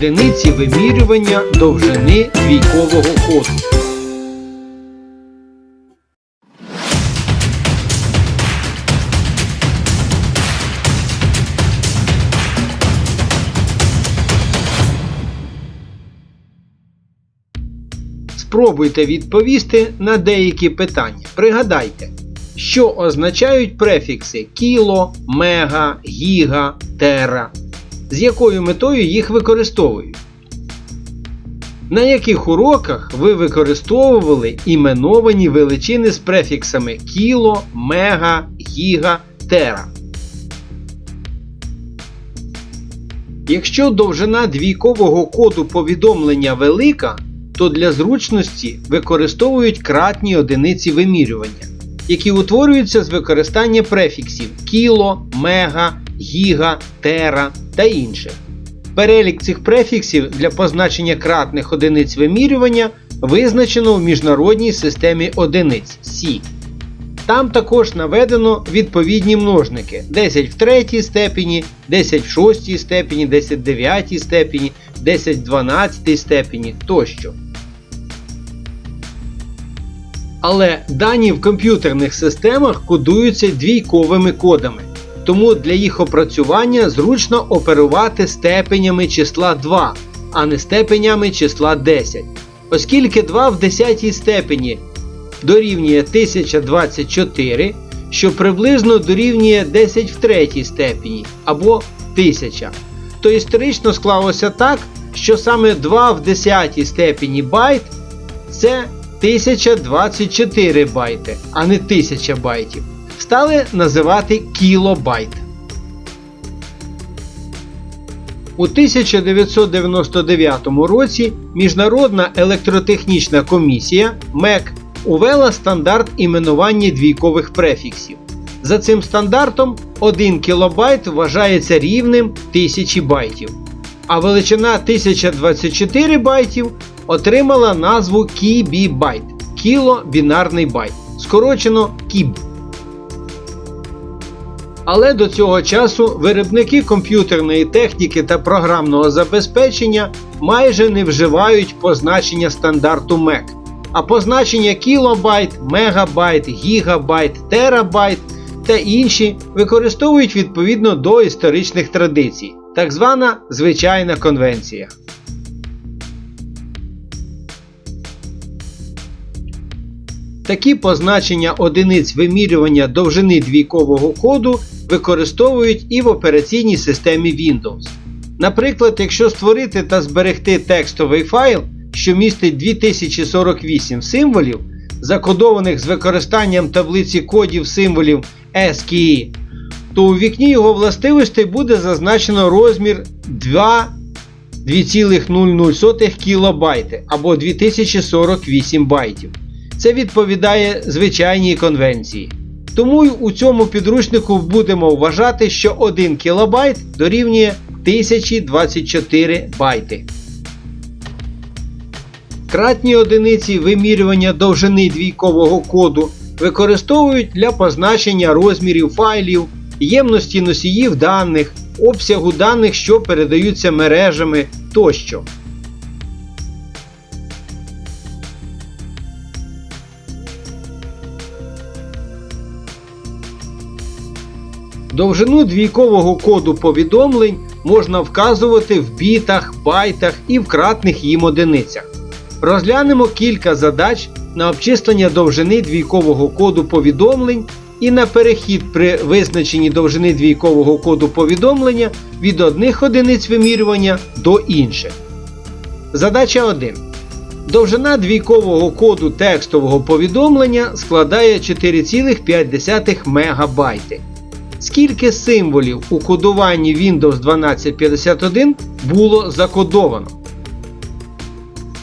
5. Одиниці вимірювання довжини двійкового коду. Спробуйте відповісти на деякі питання. Пригадайте, що означають префікси кіло, мега, гіга, тера, з якою метою їх використовують. На яких уроках ви використовували іменовані величини з префіксами кіло, мега, гіга, тера? Якщо довжина двійкового коду повідомлення велика, то для зручності використовують кратні одиниці вимірювання, які утворюються з використання префіксів кіло, мега, гіга, тера та інших. Перелік цих префіксів для позначення кратних одиниць вимірювання визначено в міжнародній системі одиниць Сі. Там також наведено відповідні множники 10 в третій степені, 10 в шостій степені, 10 в дев'ятій степені, 10 в 12 степені тощо. Але дані в комп'ютерних системах кодуються двійковими кодами, тому для їх опрацювання зручно оперувати степенями числа 2, а не степенями числа 10. Оскільки 2 в 10 степені дорівнює 1024, що приблизно дорівнює 10 в третій степені або 1000, то історично склалося так, що саме 2 в 10 степені байт це 1024 байти, а не 1000 байтів. Стали називати кілобайт. У 1999 році Міжнародна електротехнічна комісія МЕК увела стандарт іменування двійкових префіксів. За цим стандартом 1 кілобайт вважається рівним 1000 байтів, а величина 1024 байтів отримала назву кібібайт кілобінарний байт, скорочено кіб. Але до цього часу виробники комп'ютерної техніки та програмного забезпечення майже не вживають позначення стандарту MEC, а позначення кілобайт, мегабайт, гігабайт, терабайт та інші використовують відповідно до історичних традицій, так звана звичайна конвенція. Такі позначення одиниць вимірювання довжини двійкового коду використовують і в операційній системі Windows. Наприклад, якщо створити та зберегти текстовий файл, що містить 2048 символів, закодованих з використанням таблиці кодів символів ASCII, то у вікні його властивостей буде зазначено розмір 2 2,00 кБ або 2048 байтів. Це відповідає звичайній конвенції. Тому у цьому підручнику будемо вважати, що 1 кБ дорівнює 1024 байти. Кратні одиниці вимірювання довжини двійкового коду використовують для позначення розмірів файлів, ємності носіїв даних, обсягу даних, що передаються мережами тощо. Довжину двійкового коду повідомлень можна вказувати в бітах, байтах і в кратних їм одиницях. Розглянемо кілька задач на обчислення довжини двійкового коду повідомлень і на перехід при визначенні довжини двійкового коду повідомлення від одних одиниць вимірювання до інших. Задача 1. Довжина двійкового коду текстового повідомлення складає 4,5 МБ. Скільки символів у кодуванні Windows 1251 було закодовано?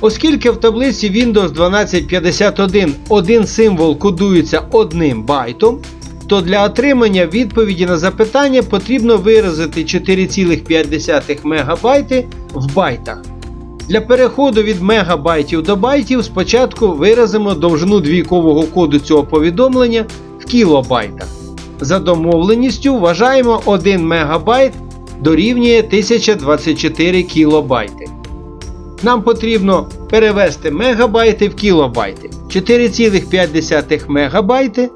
Оскільки в таблиці Windows 1251 один символ кодується одним байтом, то для отримання відповіді на запитання потрібно виразити 4,5 МБ в байтах. Для переходу від мегабайтів до байтів спочатку виразимо довжину двійкового коду цього повідомлення в кілобайтах. За домовленістю вважаємо 1 МБ дорівнює 1024 кілобайти. Нам потрібно перевести мегабайти в кілобайти. 4,5 мегабайти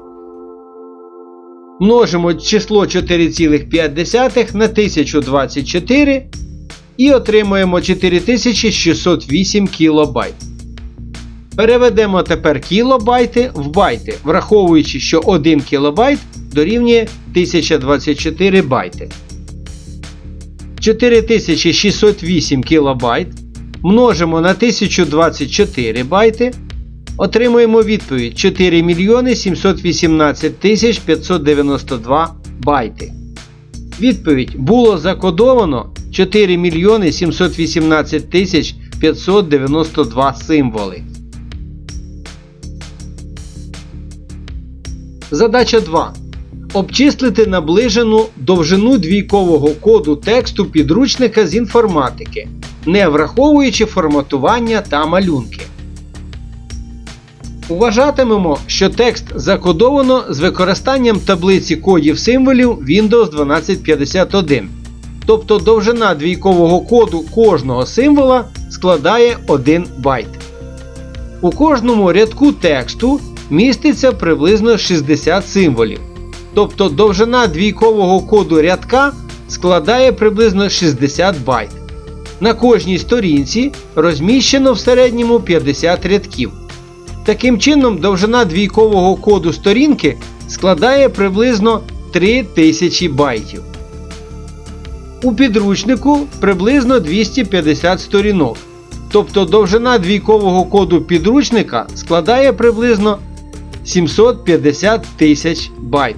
множимо число 4,5 на 1024 і отримуємо 4608 кілобайт. Переведемо тепер кілобайти в байти, враховуючи, що 1 кілобайт дорівнює 1024 байти. 4608 кілобайт множимо на 1024 байти. Отримуємо відповідь 4 мільйони 718 тисяч 592 байти. Відповідь було закодовано 4 мільйони 718 тисяч 592 символи. Задача 2. Обчислити наближену довжину двійкового коду тексту підручника з інформатики, не враховуючи форматування та малюнки. Вважатимемо, що текст закодовано з використанням таблиці кодів символів Windows 1251. Тобто довжина двійкового коду кожного символа складає 1 байт. У кожному рядку тексту міститься приблизно 60 символів. Тобто довжина двійкового коду рядка складає приблизно 60 байт. На кожній сторінці розміщено в середньому 50 рядків. Таким чином, довжина двійкового коду сторінки складає приблизно 3000 байтів. У підручнику приблизно 250 сторінок. Тобто довжина двійкового коду підручника складає приблизно 750 тисяч байт.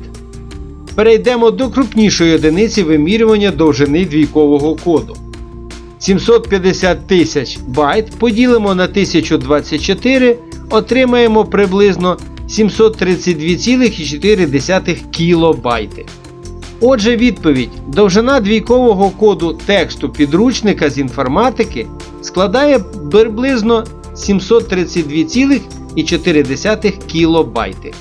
Перейдемо до крупнішої одиниці вимірювання довжини двійкового коду. 750 тисяч байт поділимо на 1024, отримаємо приблизно 732,4 кілобайти. Отже, відповідь: довжина двійкового коду тексту підручника з інформатики складає приблизно 732,4 кілобайти.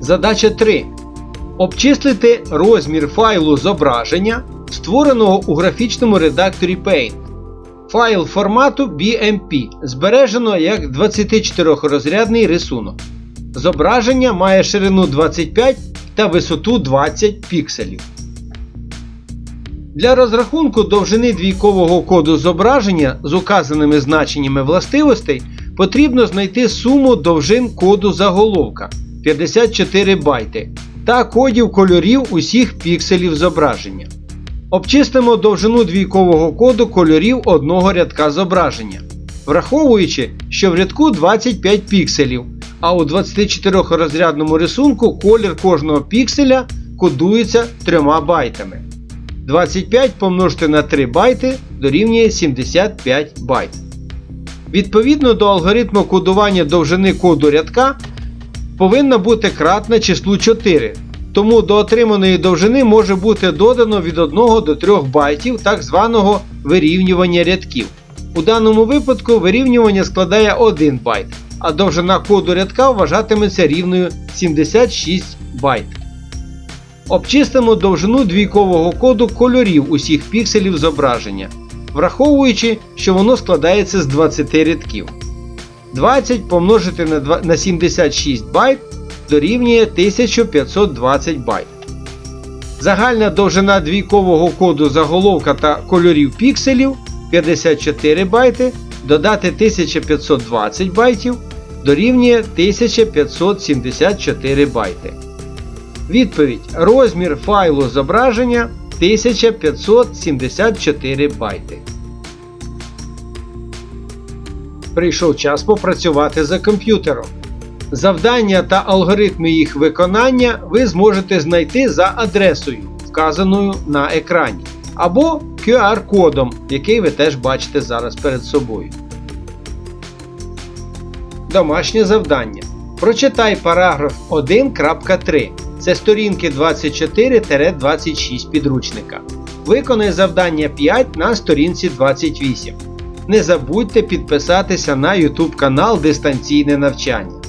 Задача 3. Обчислити розмір файлу зображення, створеного у графічному редакторі Paint. Файл формату BMP збережено як 24-розрядний рисунок. Зображення має ширину 25 та висоту 20 пікселів. Для розрахунку довжини двійкового коду зображення з указаними значеннями властивостей потрібно знайти суму довжин коду заголовка 54 байти та кодів кольорів усіх пікселів зображення. Обчистимо довжину двійкового коду кольорів одного рядка зображення, враховуючи, що в рядку 25 пікселів, а у 24-розрядному рисунку колір кожного пікселя кодується 3 байтами. 25 помножити на 3 байти дорівнює 75 байт. Відповідно до алгоритму кодування довжини коду рядка повинна бути кратна числу 4. Тому до отриманої довжини може бути додано від 1 до 3 байтів так званого вирівнювання рядків. У даному випадку вирівнювання складає 1 байт, а довжина коду рядка вважатиметься рівною 76 байт. Обчистимо довжину двійкового коду кольорів усіх пікселів зображення, враховуючи, що воно складається з 20 рядків. 20 помножити на, 2, на 76 байт дорівнює 1520 байт. Загальна довжина двійкового коду заголовка та кольорів пікселів 54 байти, додати 1520 байтів дорівнює 1574 байти. Відповідь: розмір файлу зображення 1574 байти. Прийшов час попрацювати за комп'ютером. Завдання та алгоритми їх виконання ви зможете знайти за адресою, вказаною на екрані, або QR-кодом, який ви теж бачите зараз перед собою. Домашнє завдання. Прочитай параграф 1.3. Це сторінки 24-26 підручника. Виконай завдання 5 на сторінці 28. Не забудьте підписатися на YouTube канал Дистанційне навчання.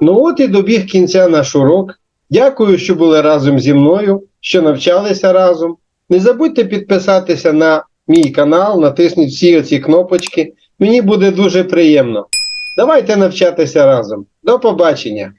Ну от і добіг кінця наш урок. Дякую, що були разом зі мною, що навчалися разом. Не забудьте підписатися на мій канал, натисніть всі оці кнопочки. Мені буде дуже приємно. Давайте навчатися разом. До побачення!